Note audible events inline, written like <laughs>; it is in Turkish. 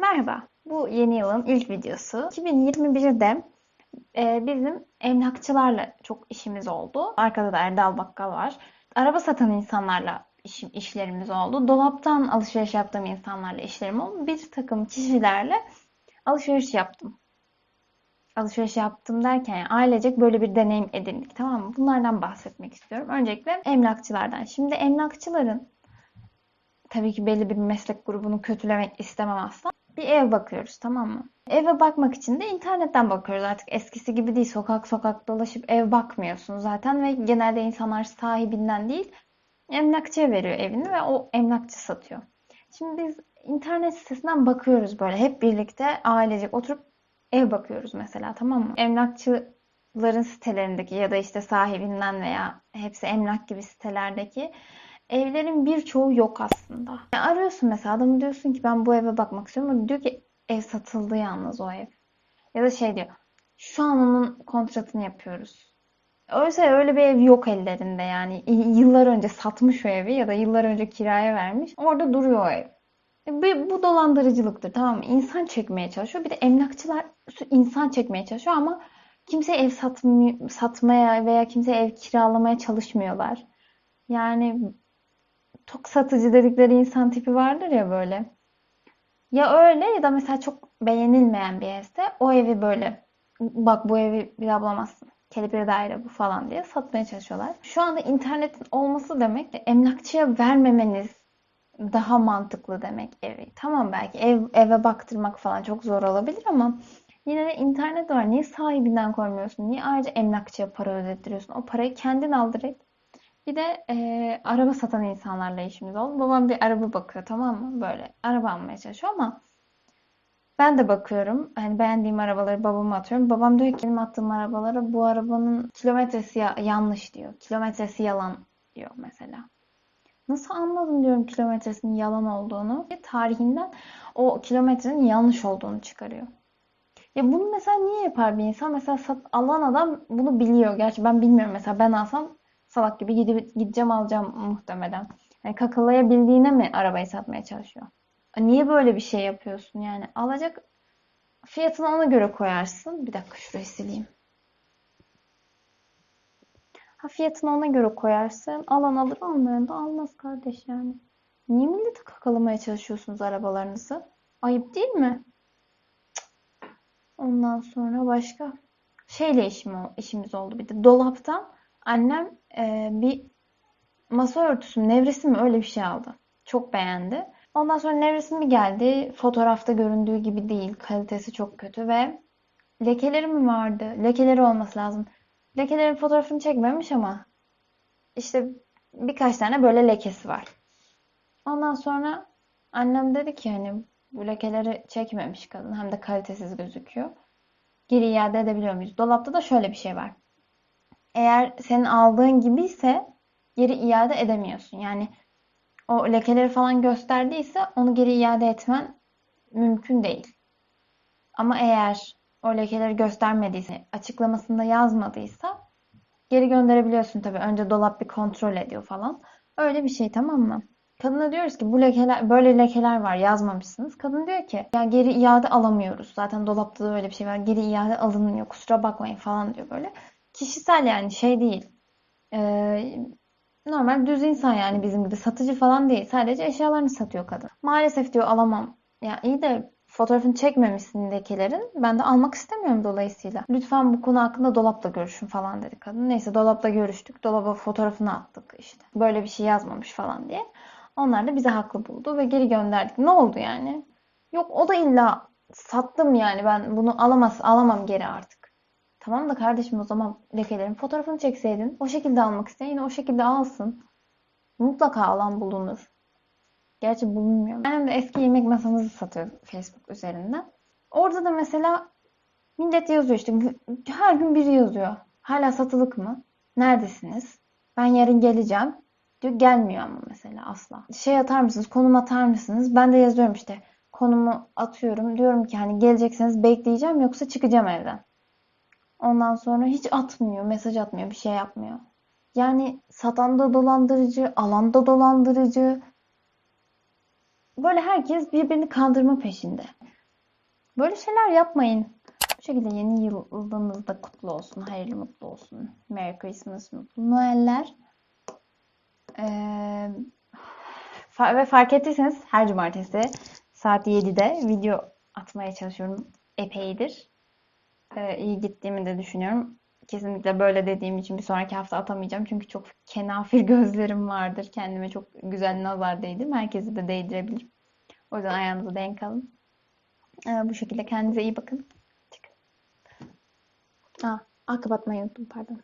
Merhaba, bu yeni yılın ilk videosu. 2021'de e, bizim emlakçılarla çok işimiz oldu. Arkada da Erdal Bakkal var. Araba satan insanlarla işim, işlerimiz oldu. Dolaptan alışveriş yaptığım insanlarla işlerim oldu. Bir takım kişilerle alışveriş yaptım. Alışveriş yaptım derken yani ailecek böyle bir deneyim edindik tamam mı? Bunlardan bahsetmek istiyorum. Öncelikle emlakçılardan. Şimdi emlakçıların tabii ki belli bir meslek grubunu kötülemek istemem asla. Bir ev bakıyoruz tamam mı? Eve bakmak için de internetten bakıyoruz artık eskisi gibi değil. Sokak sokak dolaşıp ev bakmıyorsun zaten ve genelde insanlar sahibinden değil emlakçıya veriyor evini ve o emlakçı satıyor. Şimdi biz internet sitesinden bakıyoruz böyle hep birlikte ailecek oturup ev bakıyoruz mesela tamam mı? Emlakçıların sitelerindeki ya da işte sahibinden veya hepsi emlak gibi sitelerdeki evlerin birçoğu yok aslında. Yani arıyorsun mesela adamı diyorsun ki ben bu eve bakmak istiyorum. O diyor ki ev satıldı yalnız o ev. Ya da şey diyor şu an onun kontratını yapıyoruz. Oysa öyle bir ev yok ellerinde yani. Yıllar önce satmış o evi ya da yıllar önce kiraya vermiş. Orada duruyor o ev. E, bu dolandırıcılıktır tamam mı? İnsan çekmeye çalışıyor. Bir de emlakçılar insan çekmeye çalışıyor ama kimse ev satmaya veya kimse ev kiralamaya çalışmıyorlar. Yani tok satıcı dedikleri insan tipi vardır ya böyle. Ya öyle ya da mesela çok beğenilmeyen bir evse o evi böyle bak bu evi bir bulamazsın. Kelepir daire bu falan diye satmaya çalışıyorlar. Şu anda internetin olması demek emlakçıya vermemeniz daha mantıklı demek evi. Tamam belki ev, eve baktırmak falan çok zor olabilir ama yine de internet var. Niye sahibinden koymuyorsun? Niye ayrıca emlakçıya para ödettiriyorsun? O parayı kendin al direkt. Bir de e, araba satan insanlarla işimiz oldu. Babam bir araba bakıyor tamam mı? Böyle araba almaya çalışıyor ama ben de bakıyorum. Hani beğendiğim arabaları babama atıyorum. Babam diyor ki benim attığım arabalara bu arabanın kilometresi ya yanlış diyor. Kilometresi yalan diyor mesela. Nasıl anladım diyorum kilometresinin yalan olduğunu. Tarihinden o kilometrenin yanlış olduğunu çıkarıyor. Ya bunu mesela niye yapar bir insan? Mesela sat, alan adam bunu biliyor. Gerçi ben bilmiyorum. Mesela ben alsam salak gibi gidip, gideceğim alacağım muhtemelen. Yani kakalayabildiğine mi arabayı satmaya çalışıyor? Niye böyle bir şey yapıyorsun? Yani alacak fiyatını ona göre koyarsın. Bir dakika şurayı sileyim. Ha fiyatını ona göre koyarsın. Alan alır almayan da almaz kardeş yani. Niye milleti kakalamaya çalışıyorsunuz arabalarınızı? Ayıp değil mi? Ondan sonra başka şeyle işim, işimiz oldu bir de. Dolaptan annem e, bir masa örtüsü mü, nevresi mi öyle bir şey aldı. Çok beğendi. Ondan sonra nevresi mi geldi? Fotoğrafta göründüğü gibi değil. Kalitesi çok kötü ve lekeleri mi vardı? Lekeleri olması lazım. Lekelerin fotoğrafını çekmemiş ama işte birkaç tane böyle lekesi var. Ondan sonra annem dedi ki hani bu lekeleri çekmemiş kadın hem de kalitesiz gözüküyor. Geri iade edebiliyor muyuz? Dolapta da şöyle bir şey var. Eğer senin aldığın gibi ise geri iade edemiyorsun. Yani o lekeleri falan gösterdiyse onu geri iade etmen mümkün değil. Ama eğer o lekeleri göstermediyse, açıklamasında yazmadıysa geri gönderebiliyorsun tabii. Önce dolap bir kontrol ediyor falan. Öyle bir şey tamam mı? Kadına diyoruz ki bu lekeler böyle lekeler var yazmamışsınız. Kadın diyor ki yani geri iade alamıyoruz. Zaten dolapta da öyle bir şey var. Geri iade alınmıyor. Kusura bakmayın falan diyor böyle. Kişisel yani şey değil. Ee, normal düz insan yani bizim gibi satıcı falan değil. Sadece eşyalarını satıyor kadın. Maalesef diyor alamam. Ya iyi de fotoğrafını çekmemişsin lekelerin. Ben de almak istemiyorum dolayısıyla. Lütfen bu konu hakkında dolapla görüşün falan dedi kadın. Neyse dolapla görüştük. Dolaba fotoğrafını attık işte. Böyle bir şey yazmamış falan diye. Onlar da bize haklı buldu ve geri gönderdik. Ne oldu yani? Yok o da illa sattım yani ben bunu alamaz alamam geri artık. Tamam da kardeşim o zaman lekelerin fotoğrafını çekseydin o şekilde almak isteyen yine o şekilde alsın. Mutlaka alan bulunur. Gerçi bulunmuyor. Benim de eski yemek masamızı satıyor Facebook üzerinden. Orada da mesela millet yazıyor işte her gün biri yazıyor. Hala satılık mı? Neredesiniz? Ben yarın geleceğim. Diyor gelmiyor ama mesela asla. Şey atar mısınız? Konum atar mısınız? Ben de yazıyorum işte. Konumu atıyorum. Diyorum ki hani gelecekseniz bekleyeceğim yoksa çıkacağım evden. Ondan sonra hiç atmıyor. Mesaj atmıyor. Bir şey yapmıyor. Yani satan da dolandırıcı, alan da dolandırıcı. Böyle herkes birbirini kandırma peşinde. Böyle şeyler yapmayın. Bu şekilde yeni yılınız da kutlu olsun. Hayırlı mutlu olsun. Merry Christmas, Mutlu Noeller. Ee, ve fark ettiyseniz her cumartesi saat 7'de video atmaya çalışıyorum. Epeydir. Ee, iyi gittiğimi de düşünüyorum. Kesinlikle böyle dediğim için bir sonraki hafta atamayacağım. Çünkü çok kenafir <laughs> gözlerim vardır. Kendime çok güzel nazar değdim. Herkesi de değdirebilirim. O yüzden ayağınıza denk alın. Ee, bu şekilde kendinize iyi bakın. Çıkın. Aa, aa, kapatmayı unuttum pardon.